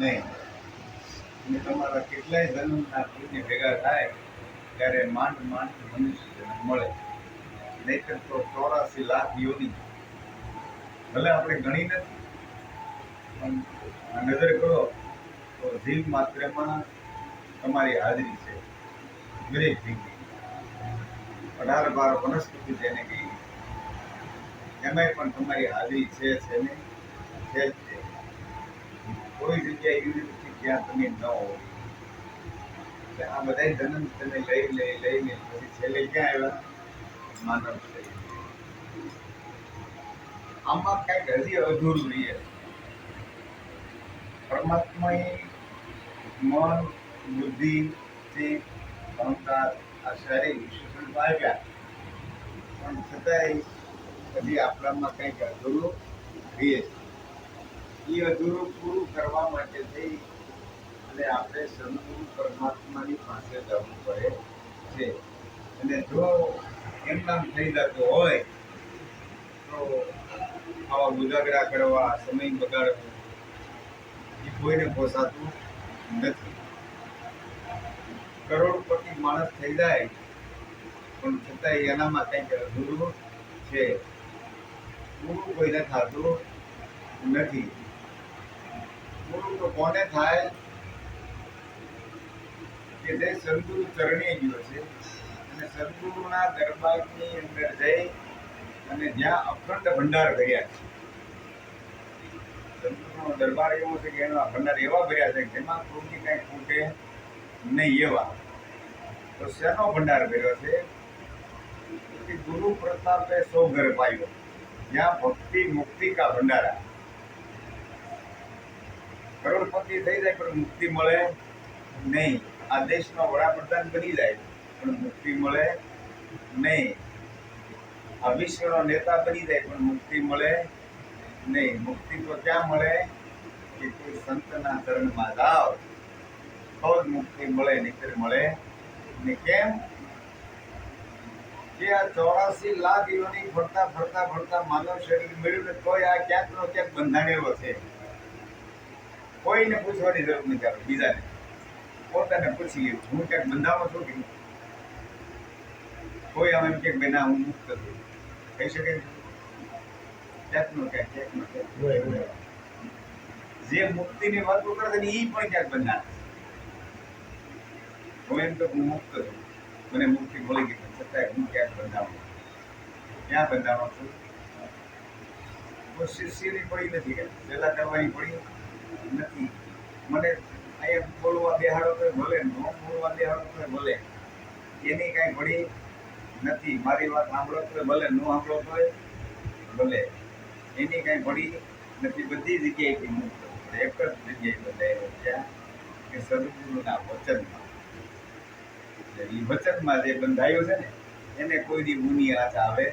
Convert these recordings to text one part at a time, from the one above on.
નહીં. તમારા કેટલાય જન્મના પુણ્ય ભેગા થાય ત્યારે માંડ માંડ મનુષ્ય મળે. નહીતર તો ચોરાસી લાખ યોની. ભલે આપણે ગણી નથી, પણ નજર કરો તો જીવ માત્રમાં તમારી હાજરી છે. દરેક જીવની અઢાર બાર વનસ્પતિ જેને કહી એમાંય પણ તમારી હાજરી છે છે ને? છે જ છે. કોઈ જગ્યાએ એવી જ્યાં તમે ન હો આ બધા જન્મ તમે લઈ લઈ, લઈને પછી છેલ્લે ક્યાં આવ્યા? માનવ આમાં કંઈક હજી અધૂરું રહીએ પરમાત્માએ મન, બુદ્ધિ, ચિત્ત, અહંકાર આ શરીર વિશેષણ આવ્યા પણ છતાંય હજી આપણામાં કંઈક અધૂરું રહીએ છે એ અધૂરું પૂરું કરવા માટે થઈ. અને આપણે સદગુરુ પરમાત્માની પાસે જવું પડે છે. અને જો એમ નામ થઈ જતો હોય, તો આવા ઉજાગરા કરવા, સમય બગાડવો, એ કોઈને પોસાતું નથી. કરોડપતિ માણસ થઈ જાય, પણ છતાંય એનામાં કંઈક અધૂરું છે. પૂરું કોઈને થતું નથી. પૂરું તો કોને થાય? કે જે સદગુરુ ચરણે ગયો છે. અને સદગુરુના દરબારની અંદર જઈ અને જ્યાં અખંડ ભંડાર ભર્યા છે. સદગુરુનો દરબાર એવો છે કે એના ભંડાર એવા ભર્યા છે જેમાં કોઈની કાંઈ ખૂટે નહીં એવા. તો શેનો ભંડાર ભર્યો છે? કે ગુરુ પ્રતાપે સો ઘર પાયો. જ્યાં ભક્તિ મુક્તિ કા ભંડારા. કરોડપતિ થઈ જાય, પણ મુક્તિ મળે નહીં. આ દેશનો વડાપ્રધાન બની જાય, પણ મુક્તિ મળે નહીં. આ વિશ્વનો નેતા બની જાય, પણ મુક્તિ મળે નહીં. મુક્તિ તો ક્યાં મળે? કે કોઈ સંતના ચરણમાં જાઓ, તો જ મુક્તિ મળે નહીતર મળે. ને કેમ? કે આ ચોરાસી લાખ યોની ફરતા ફરતા ફરતા માનવ શરીર મળ્યું ને તોય આ ક્યાંક નો ક્યાંક બંધાણેલો છે. કોઈને પૂછવાની જરૂર નથી આપણે બીજાને. પોતાને પૂછી લેવું હું ક્યાંક બંધાવો છું કે કોઈ આમ એમ કે ભાઈ ના હું મુક્ત છું. કહી શકે ક્યાંકનો ક્યાંક ક્યાંકનો ક્યાંક જે મુક્તિની વાતો કરે છે એ પણ ક્યાંક બંધા હું એમ તો હું મુક્ત છું. મને મુક્તિ મળી ગઈ પણ છતાંય હું ક્યાંક બંધાવું ક્યાં બંધાવો છું? કોઈ શિષ્યની પડી નથી કે પહેલા કરવાની પડી નથી. મને અહીંયા બોલવા બેહાડો તો ભલે, ન બોલવા બેહાડો તો ભલે. એની કાંઈ ઘડી નથી. મારી વાત સાંભળો તો ભલે, ન સાંભળો તો ભલે. એની કાંઈ ઘડી નથી. બધી જગ્યાએથી મુક્ત એક જ જગ્યાએ બધાયેલો ત્યાં કે સદગુરુના વચનમાં. એટલે એ વચનમાં જે બંધાયું છે ને, એને કોઈ દી ઊની આચ આવે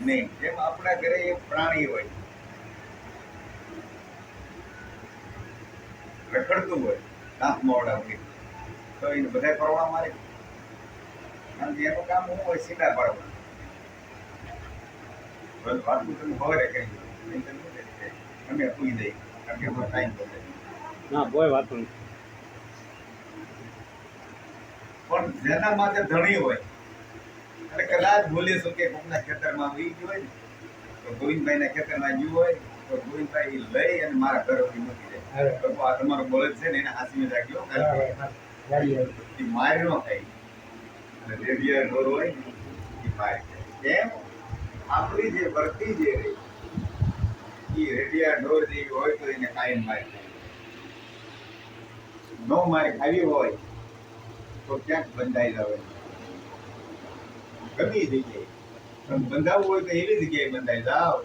નહીં. જેમ આપણા ઘરે એક પ્રાણી હોય રખડતું હોય દાંત મોવડાવતી તો એને બધા પરવા મારે. કારણ કે એનું કામ હું હોય સીધા પાડવા તમે ખબર કારણ કે ટાઈમ બગડે ના કોઈ વાત નહીં. પણ જેના માટે ધણી હોય અને કદાચ બોલી કે કોકના ખેતરમાં વી ગયું હોય ને તો ગોવિંદભાઈના ખેતરમાં ગયું હોય તો ગોવિંદભાઈ લઈ અને મારા ઘર મૂકી તમારો ને થાય અને હોય તો એને કાયમ માર હોય ગમી જગ્યાએ પણ બંધાવવું હોય તો એવી જગ્યાએ બંધાઈ જાવ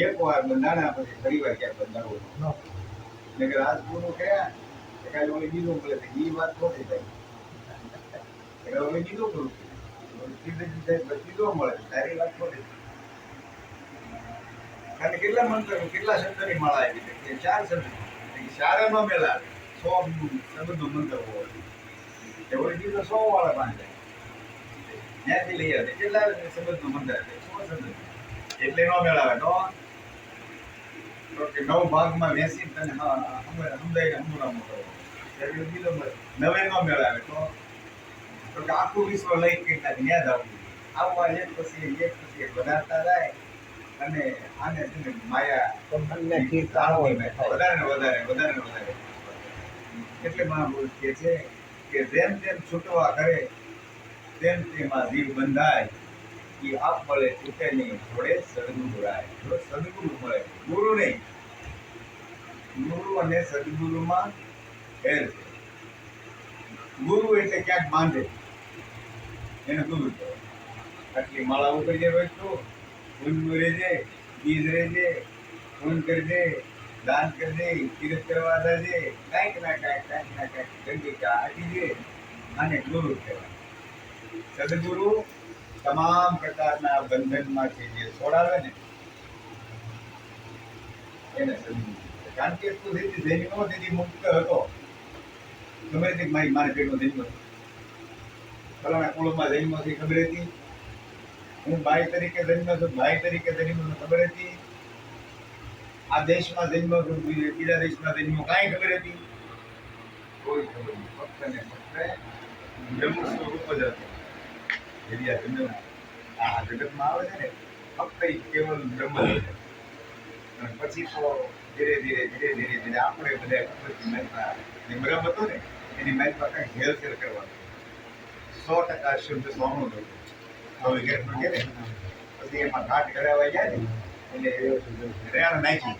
એક વાર બંધાણા પછી ફરી વાર ક્યાંક બંધાવવું નહીં કે રાત પૂરું મળે મળે માળા ચાર શબ્દ મેલા સો શબ્દનો મંત્ર હોય બીજો સો વાળા પાંચ ત્યાંથી લઈ આવે કેટલા શબ્દનો મંત્ર સો શબ્દ એટલે નો મેળાવે નો તો કે નવ ભાગમાં વેચી તને સમજાય હમણાં કરો એટલે બીજો નવે નો મેળાવે તો તો કે આખું વિશ્વ લઈ કે ત્યાં યાદ આવવું આવવા એક પછી એક પછી એક વધારતા જાય અને આને છે માયા તમને આવો હોય વધારે ને વધારે વધારે ને વધારે. એટલે મહાપુરુષ કહે છે કે જેમ તેમ છૂટવા કરે તેમ તેમાં જીવ બંધાય. એ આપ મળે તૂટે નહીં જોડે સદગુરુ જો સદગુરુ મળે, ગુરુ નહીં. ગુરુ અને સદગુરુમાં ફેર છે ગુરુ એટલે ક્યાંક બાંધે. એને ગુરુ કહેવાય આટલી માળા ઉપર જે રોજ તો ઊંઘ રહેજે, બીજ રહેજે ફોન કરજે દાન કરજે કિરત કરવા જજે, કાંઈક ના કાંઈક કાંઈક ના કાંઈક ગંગિકા આપી દે અને ગુરુ કહેવાય. સદગુરુ તમામ પ્રકારના બંધનમાંથી જે છોડાવે ને, એને સમજી કારણ કે તું જેથી જન્મો તેથી મુક્ત હતો. ગમે તે મારી, મારે પેટનો જન્મ ફલાણા કુળમાં હતી ખબર હતી. હું ભાઈ તરીકે જન્મ છું ભાઈ તરીકે જન્મ ખબર હતી. આ દેશમાં જન્મ છું બીજા દેશમાં જન્મ કાંઈ ખબર હતી? કોઈ ખબર નહીં. ફક્ત ને ફક્ત બ્રહ્મ સ્વરૂપ જ હતું. જેવી આ જગતમાં આવે છે ને, ફક્ત કેવલ બ્રહ્મ અને પછી તો ધીરે ધીરે ધીરે ધીરે ધીરે આપણે બધા કુદરતી મહેનતમાં જે બ્રહ્મ હતો ને, એની મહેનતમાં કંઈક હેરફેર કરવાનું. સો ટકા શુદ્ધ સોનું હતું. હવે પછી એમાં ઘાટ કરાવવા જાય ને, એટલે નાખી.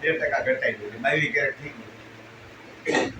બે ટકા ઘટાઈ ગયું. બાવી કેરેટ થઈ ગયું